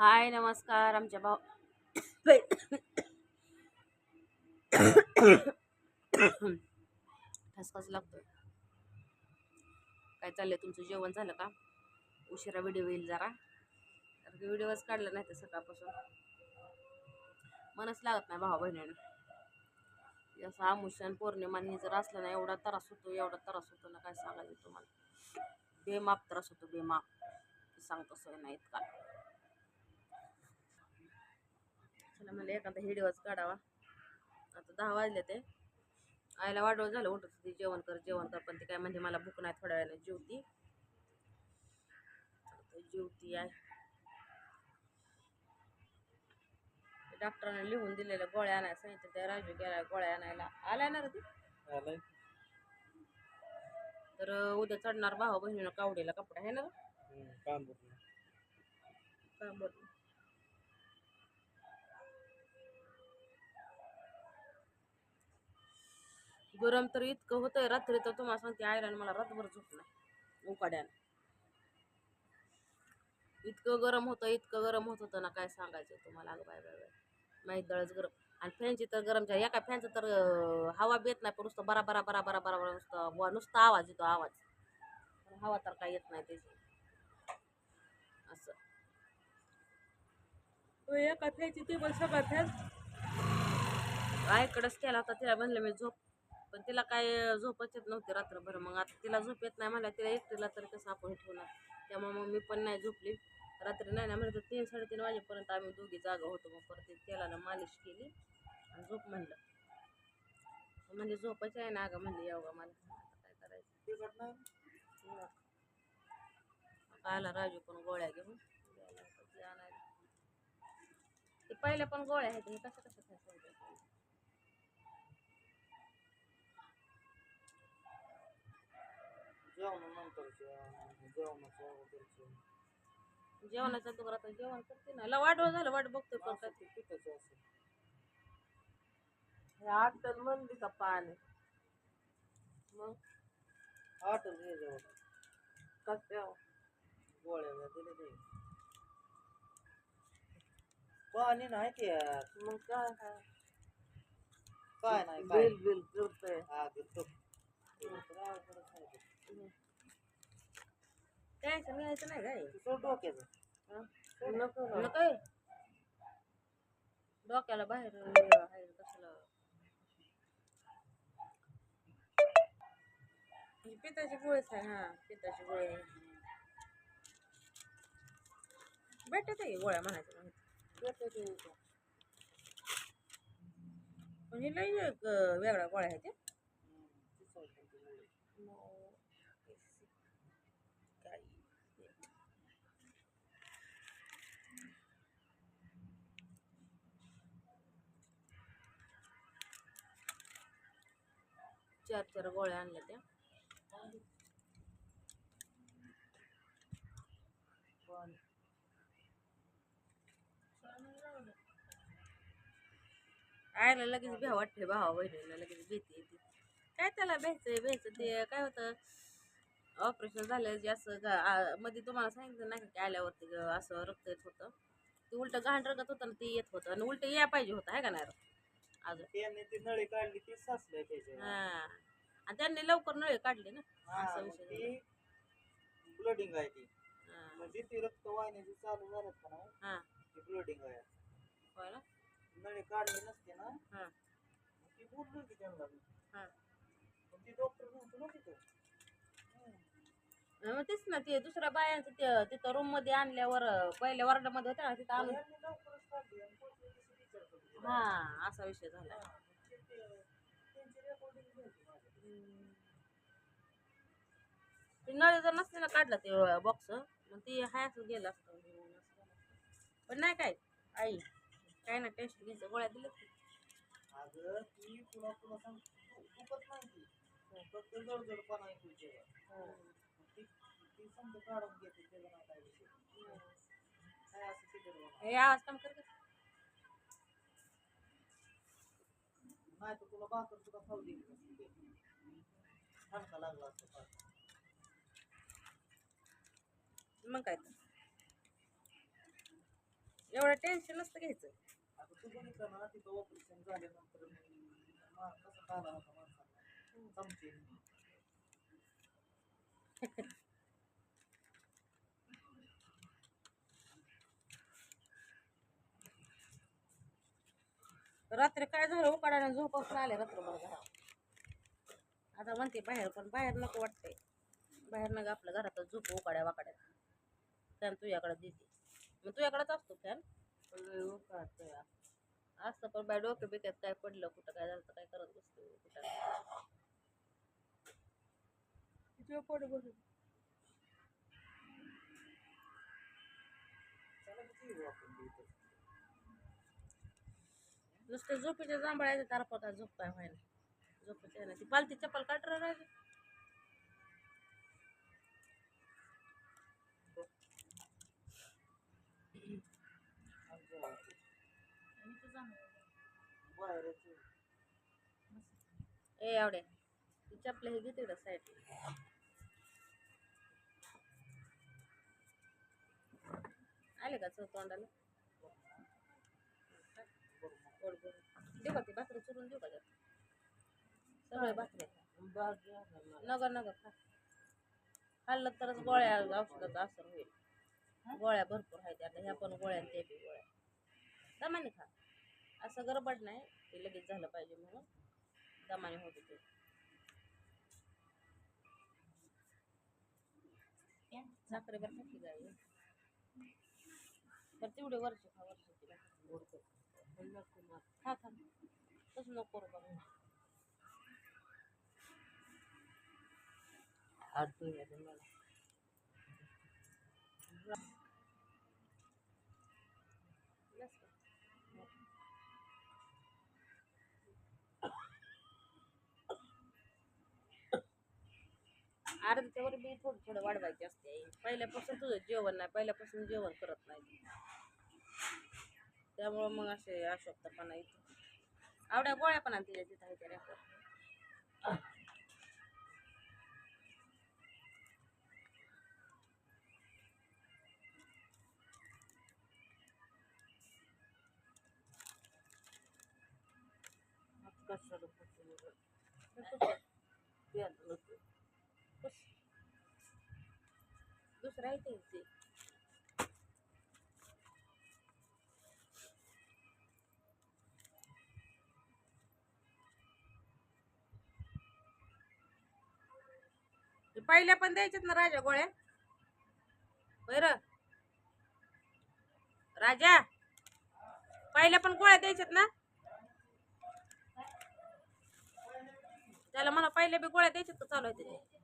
हाय नमस्कार आमच्या भाऊ ठसकाच लागतोय. काय चाललंय? तुमचं जेवण झालं का? उशिरा व्हिडिओ येईल जरा. तर व्हिडिओच काढला नाही तर सकाळपासून. मनच लागत नाही भावा बहिणीनं असं आमुष्यान पौर्णिमानी जर असलं ना एवढा त्रास होतो एवढा त्रास होतो ना काय सांगायचं तुम्हाला? बेमाप त्रास होतो बेमाप. सांगतो सोय नाही इतका. चला मला एखादा व्हिडिओच काढावा. आता दहा वाजले ते. आईला वाढव झालं उठत होती. जेवण कर जेवण कर. पण ती काय म्हणजे मला भूक नाही थोड्या वेळाने जेवती जेवती आहे. डॉक्टरांनी लिहून दिलेल्या गोळ्या आणायला सांगितलं. त्या राजू गेला गोळ्या आणायला. आलाय ना ती? तर उद्या चढणार भाऊ बहिणीनं कावडीला कपडा आहे ना रे? हम्म, काम बघ का बरं गरम तर इतकं होतंय रात्री तर तुम्हाला सांगते आयरन मला रातभर झोप नाही उकाड्यानं. इतकं गरम होतं इतकं गरम होत होतं ना काय सांगायचं तुम्हाला अगं बाय बाय बाय माहीत दळच गरम. आणि फॅनची तर गरम झाली एका फॅनचं तर हवा बेत नाही पण नुसतं बरा बरा बरा बरा बरा बरा नुसतं नुसता आवाज येतो आवाज. हवा तर काय येत नाही त्याची. असं. हो, एका फॅनची ती पण सगळं फॅन. आयकडंच केला होता तिला म्हणलं मी झोप पण तिला काय झोपच येत नव्हती रात्रभर. मग आता तिला झोप येत नाही मला तिला एकटीला तर कसं आपण ठेवणार? त्यामुळे मग मी पण नाही झोपली. रात्री नाही ना म्हणलं तर तीन साडेतीन वाजेपर्यंत आम्ही दोघी जागा होतो. मग परत तेलानं मालिश केली आणि झोप म्हणलं. म्हणजे झोपच आहे ना अगं म्हणली यावं मला काय करायचं? आला राजू पण गोळ्या घेऊन. ते पहिल्या पण गोळ्या आहेत हे कशा कशा काय जेवणानंतरचं जेवणाच्या अगोदरचं जेवणाच्या दुकानात जेवण करते ना. ला वाट झालं वाट बघतोय पण काय असं ते. पिठाचं असं हे आठ टन म्हणली का पाणी? मग? आठच हे जेवण. कसं गोळ्या दिले ते. पाणी नाही ते यात. मग काय काय काय नाही काय बिल बिल जुळतंय हा रावकडं खायचं. टेन्शन घ्यायचं नाही काय तुझं डोक्याचं हं? नको नको डोक्याला बाहेर आहे कशाला ही पिताची गोळीच आहे हा पिताची गोळी आहे भेटत आहे गोळ्या म्हणायचं माहिती देतो ते इथं. पण ही लई एक, अं, वेगळ्या गोळ्या आहेत त्या. हम्म, तिचं आहे ते गोळी. काही चार चार गोळ्या आणल्या त्या. आयला लगेच भ्या वाटते भावा बहिणीला लगेच भीती येते. काय त्याला भ्यायचंय भ्यायचं ते काय होतं ऑपरेशन झालं जे असं मध्ये तुम्हाला सांगितलं नाही का की आल्यावरती असं रक्त येत होतं. ते उलट घाण रगत होतं ना ते येत होतं. आणि उलट या पाहिजे होतं आहे का नाही? अजून. त्याने ती नळी काढली ती साचलंय त्याच्या. हा. आणि त्यांनी लवकर नळे काढले ना? असा विषय ती ब्लडिंग आहे ती. हा. म्हणजे ती रक्त वाहिन्याची चालू झालं का नाही? हा. ती ब्लडिंग आहे. होय ना? नळी काढली नसते ना? हा. मग ती बोललो की त्यांना. मी. हा. पण ती डॉक्टर नव्हतं ना तिथं. मग तेच ना ते दुसऱ्या बायांचं ते तिथं रूममध्ये आणल्यावर अं, पहिल्या वॉर्डामध्ये होत्या ना तिथं आणून यांनी लवकरच काढली आणि हा असा विषय झाला हा, नळ जर नसते ना काढलं ते बॉक्स मग ती हाय असं गेलं असतं. पण नाही काय आई काय ना टेस्ट घ्यायचं गोळ्या दिल्या. अगं ती तुला तुला सांग खूपच नाही ती फक्त जडजडपणा आहे तुझ्या ती ती समजा काढून घेते त्याचा नाही काय विषय. काय असं सिगरेट बनवा हे आवाज काम कर नाही तर तुला भाकर सुद्धा खाऊ ते. ठणका लागला असता. मग काय तर. एवढं टेन्शन नसतं घ्यायचं. आता तू बघितलं ना तिथं ऑपरेशन झाल्यानंतर कसं झाला होता माणसाला. चमचे रात्री काय झालं? उकाडाने झोपासून आले रात्रभर घरात. आता म्हणते बाहेर पण बाहेर नको वाटतंय. बाहेर नका आपल्या घरातच झोप उकाड्या वाकाड्यात फॅन तुझ्याकडे देते. मग तुझ्याकडेच असतो फॅन? असतं पण बाय डोकं बिक्यात काय पडलं कुठं काय झालं तर काय करत बसतो कुठं पोट भरून चला नुसते झोपेच्या जांभळायचे तार काय झोप काय व्हायला. झोपेच्या ना ती पालती चप्पल काढ रे राहिली ए, आवडे. चपल्या हे घेते साईड आले का चव तोंडाला? गोड गोड देऊ का ती भाकरी चुरून देऊ का त्यात? सगळे भाकरी नगर नगर खा. खाल्लं तरच गोळ्या औषधाचा असर होईल. गोळ्या भरपूर आहेत आता. ह्या पण गोळ्या ते बी गोळ्या दमाने खा. असं गडबड नाही. ते लगेच झालं पाहिजे म्हणून दमाने होते ते. साखरेवर ठीक जाईल तर तेवढे वर्ष खा वर्षाची भाकरी. खा खा तसं नको करू बघा बस का? बी थोडं थोडं वाढवायची असते पहिल्यापासून तुझं जेवण नाही पहिल्यापासून जेवण करत नाही त्यामुळं मग असे अशक्तपणा येतो आवड्या गोळ्या पण आणते तिथं आहे त्या रॅकवर. दुसरं आहे ते पहिल्या पण द्यायच्यात ना राजा गोळ्या. बर. राजा पहिल्या पण गोळ्या द्यायच्यात ना? त्याला मला पहिल्या बी गोळ्या द्यायच्यात का चालू आहे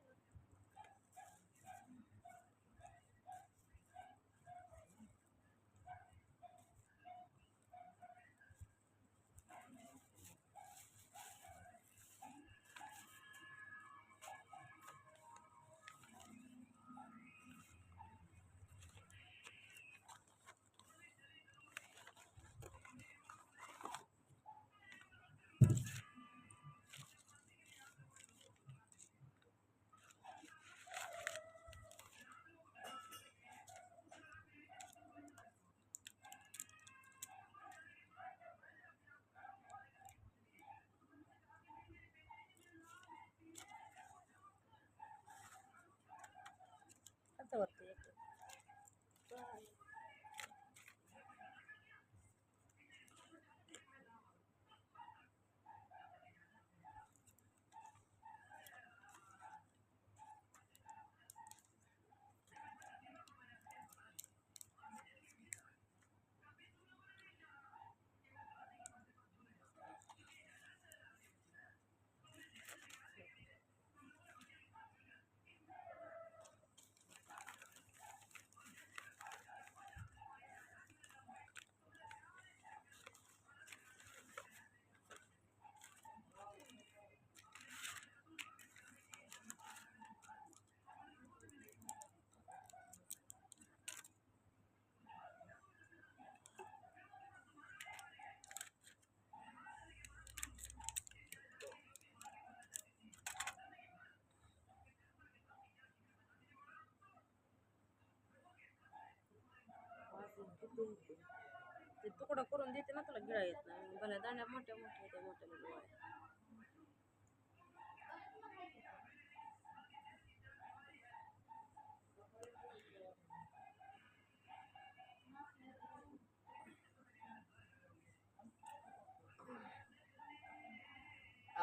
दोन ते तुकडा करून देते ना तुला गिळा येत नाही भल्या दाण्या मोठ्या मोठ्या होत्या मोठ्या मोठ्या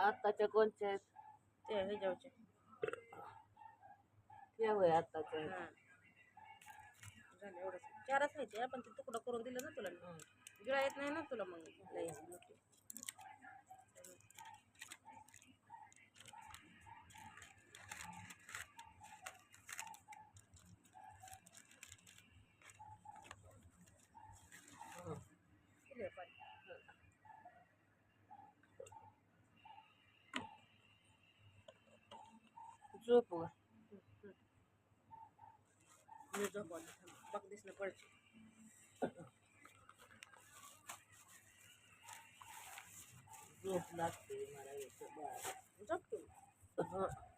आत्ताच्या कोणच्या आहेत ते ह्याच्यावरचे ते होय आत्ताच्या आहेत. झालं एवढंच चारच आहे पण ते तुकडा करून दिलं ना तुला गिळा येत नाही ना तुला मग. लई मोठी. पाणी? झोप Fuck this na part. Yes, latte. Marami sa bahay. Masarap to.